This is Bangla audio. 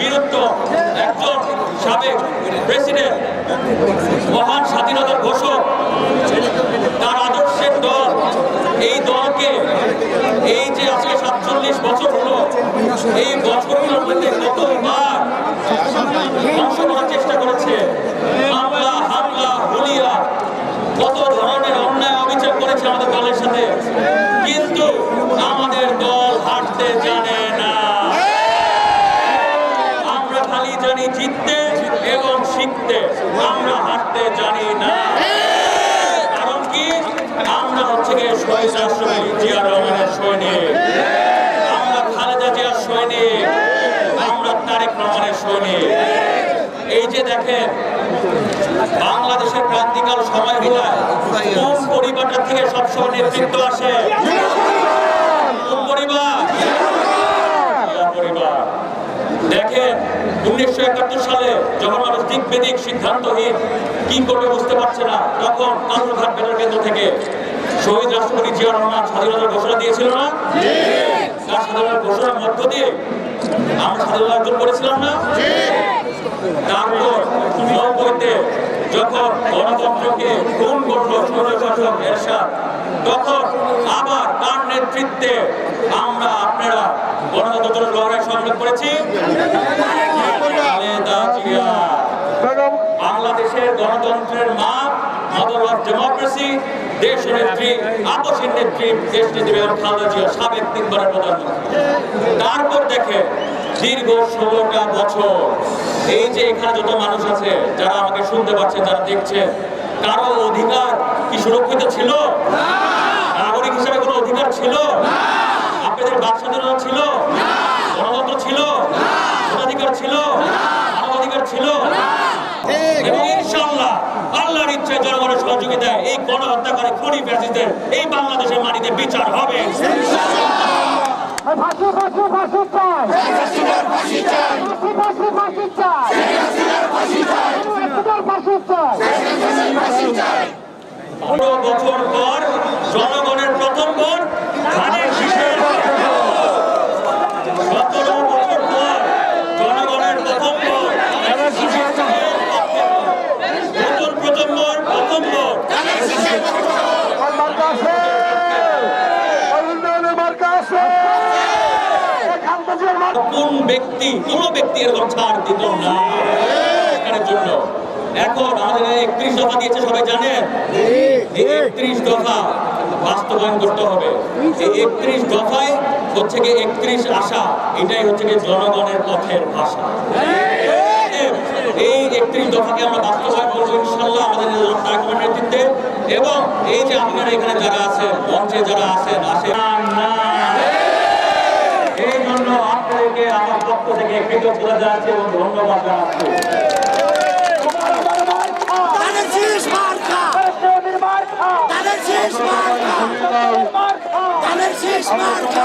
বীরত্ব, একজন সাবেক প্রেসিডেন্ট মহান স্বাধীনতার ঘোষক, তার আদর্শের দল। এই দলকে এই যে আজকে সাতচল্লিশ বছর হলো, এই বছরগুলোর মধ্যে কতবার ধ্বংস করার চেষ্টা করেছে? মামলা হামলা হুলিয়া কত ধরনের অন্যায় অবিচার করেছে আমাদের দলের সাথে। কিন্তু আমাদের দল হাঁটতে জানে না আমরা খালি জানি জিততে এবং শিখতে আমরা হাঁটতে জানি না। কারণ কি? আমরা হচ্ছে গিয়ে শহীদ রাষ্ট্রপতি জিয়া রহমানের সৈনিক। আমরা খালেদা জিয়ার সৈনিক। আমরা তারেক রহমানের সৈনিক। এই যে দেখেন, বাংলাদেশের ক্রান্তিকাল সময় বিদায় কোন পরিবারটা থেকে সবসময় নেতৃত্ব আসে? কোন পরিবার? পরিবার। দেখেন উনিশশো একাত্তর সালে যখন মানুষ দিক বেদিক সিদ্ধান্তহীন কি করবে বুঝতে পারছে না তখন কালুরঘাট বেতার কেন্দ্র থেকে শহীদ রাষ্ট্রপতি জিয়া রহমান স্বাধীনতার ঘোষণা দিয়েছিল না? তার স্বাধীনতার ঘোষণার মধ্য দিয়ে? আমরা স্বাধীনতা অর্জন করেছিলাম না? তারপর নব্বইতে যখন গণতন্ত্রকে খুন করল স্বৈরশাসক এরশাদ তখন আবার নেতৃত্বে আমরা আপনারা গণতন্ত্র লড়াই সংগ্রাম করেছি। বাংলাদেশের গণতন্ত্রের মা মাদার অফ ডেমোক্রেসি দেশ নেত্রী আপসের নেত্রী দেশ নেত্রী বেগম খালেদা জিয়া সাবেক তিনবারের প্রধানমন্ত্রী। তারপর দেখে দীর্ঘ ষোলোটা বছর এই যে এখানে যত মানুষ আছে যারা আমাকে শুনতে পাচ্ছে যারা দেখছে কারও অধিকার কি সুরক্ষিত ছিল নাগরিক হিসেবে কোনো অধিকার ছিল? আপনাদের বাক স্বাধীনতা ছিল? গণতন্ত্র ছিল? ভোটাধিকার ছিল? মানবাধিকার ছিল? এবং আল্লাহর জনগণের সহযোগিতায় এই গণহত্যাকারী খনি ফ্যাসিস্টদের এই বাংলাদেশের মাটিতে বিচার হবে। ফাঁসি ফাঁসি ফাঁসি চাই। ফাঁসি ফাঁসি ফাঁসি চাই। ফাঁসি চাই। পনেরো বছর পর জনগণের প্রথম ভোট ধানের শীষের সতেরো বছর পর জনগণের প্রথম ভোট ধানের শীষের পক্ষে। নতুন প্রজন্মর প্রথম ভোট মার্কা আছে ওই উন্নয়নের মার্কা আছে এখান থেকে মার্কা কোন ব্যক্তি কোন ব্যক্তি এরকম ছাড় দিত না। জন্য এখন আমাদের একত্রিশ দফা দিয়েছে সবাই জানেন? একত্রিশ দফা বাস্তবায়ন করতে হবে। এই একত্রিশ দফায় হচ্ছে গিয়ে একত্রিশ আশা এটাই হচ্ছে গিয়ে জনগণের পথের ভাষা। এই একত্রিশ দফাকে আমরা বাস্তবায়ন করব ইনশাল্লাহ আমাদের তারকমের নেতৃত্বে। এবং এই যে আপনারা এখানে যারা আছেন মঞ্চে যারা আছেন আসেন। এই জন্য আপনাদেরকে আমার পক্ষ থেকে কৃতজ্ঞতা জানাচ্ছি এবং ধন্যবাদ জানাচ্ছি। তাদের শেষ মার্কা মার্কা শেষ মার্কা মার্কা শেষ মার্কা